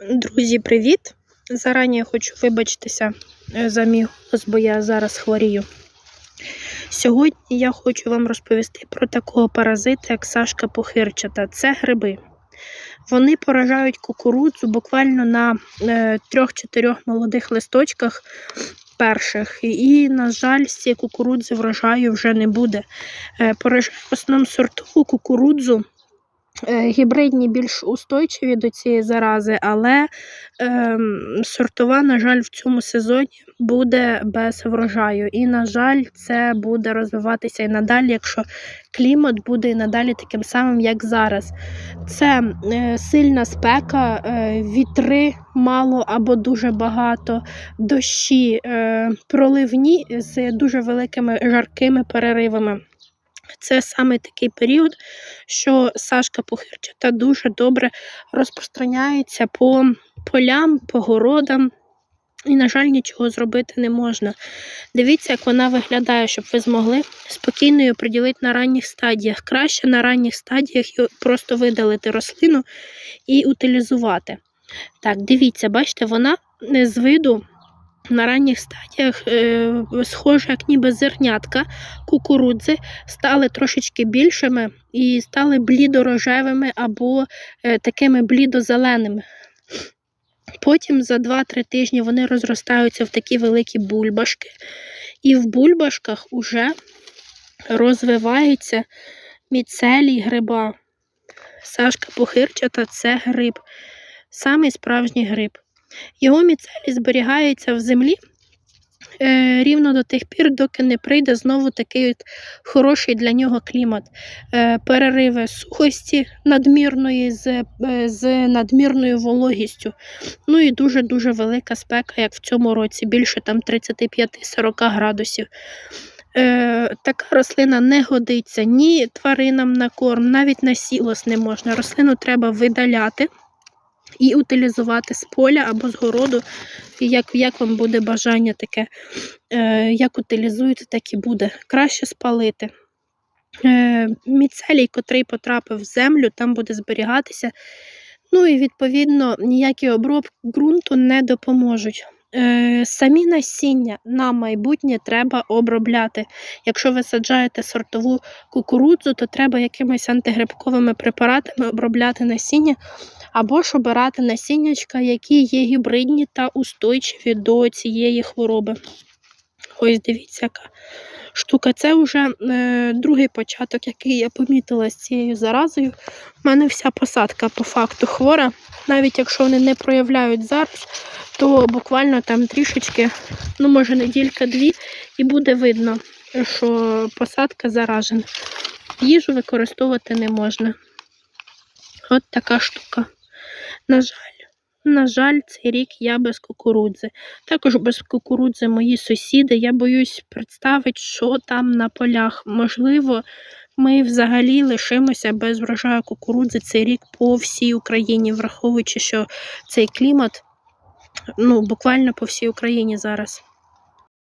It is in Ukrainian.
Друзі, привіт! Зарані хочу вибачитися е, за мій голос, бо я зараз хворію. Сьогодні я хочу вам розповісти про такого паразита, як Сашка похирчата. Це гриби. Вони поражають кукурудзу буквально на е, 3-4 молодих листочках перших. І, на жаль, з цієї кукурудзи врожаю вже не буде. Е, поражає в основному сортову кукурудзу. Е, Гібридні більш устойчиві до цієї зарази, але ем, сортова, на жаль, в цьому сезоні буде без врожаю. І, на жаль, це буде розвиватися і надалі, якщо клімат буде і надалі таким самим, як зараз. Це е, сильна спека, е, вітри мало або дуже багато, дощі, е, проливні з дуже великими жаркими переривами. Це саме такий період, що Сашка похирчата дуже добре розпространяється по полям, по городам. І, на жаль, нічого зробити не можна. Дивіться, як вона виглядає, щоб ви змогли спокійно її приділити на ранніх стадіях. Краще на ранніх стадіях просто видалити рослину і утилізувати. Так, дивіться, бачите, вона з виду на ранніх стадіях е, схожа, як ніби зернятка кукурудзи, стали трошечки більшими і стали блідорожевими або е, такими блідозеленими. Потім за 2-3 тижні вони розростаються в такі великі бульбашки, і в бульбашках уже розвиваються міцелій гриба. Сашка похирчата це гриб, самий справжній гриб. Його міцелій зберігається в землі е, рівно до тих пір, доки не прийде знову такий от хороший для нього клімат. Е, перериви сухості надмірної з, е, з надмірною вологістю. Ну і дуже-дуже велика спека, як в цьому році, більше там 35-40 градусів. Е, така рослина не годиться ні тваринам на корм, навіть на сілос не можна. Рослину треба видаляти і утилізувати з поля або з городу, як, як вам буде бажання таке, е, як утилізуєте, так і буде. Краще спалити. Е, міцелій, котрий потрапив в землю, там буде зберігатися. Ну і відповідно ніякі обробки ґрунту не допоможуть. Е, самі насіння на майбутнє треба обробляти. Якщо ви саджаєте сортову кукурудзу, то треба якимись антигрибковими препаратами обробляти насіння, або ж обирати насіннячка, які є гібридні та устойчиві до цієї хвороби. Ось дивіться, яка штука. Це вже е, другий початок, який я помітила з цією заразою. У мене вся посадка по факту хвора. Навіть якщо вони не проявляють зараз, то буквально там трішечки, ну, може, неділька-дві, і буде видно, що посадка заражена. Їжу використовувати не можна. От така штука. На жаль, на жаль, цей рік я без кукурудзи. Також без кукурудзи мої сусіди. Я боюсь представити, що там на полях. Можливо, ми взагалі лишимося без врожаю кукурудзи цей рік по всій Україні, враховуючи, що цей клімат ну, буквально по всій Україні зараз.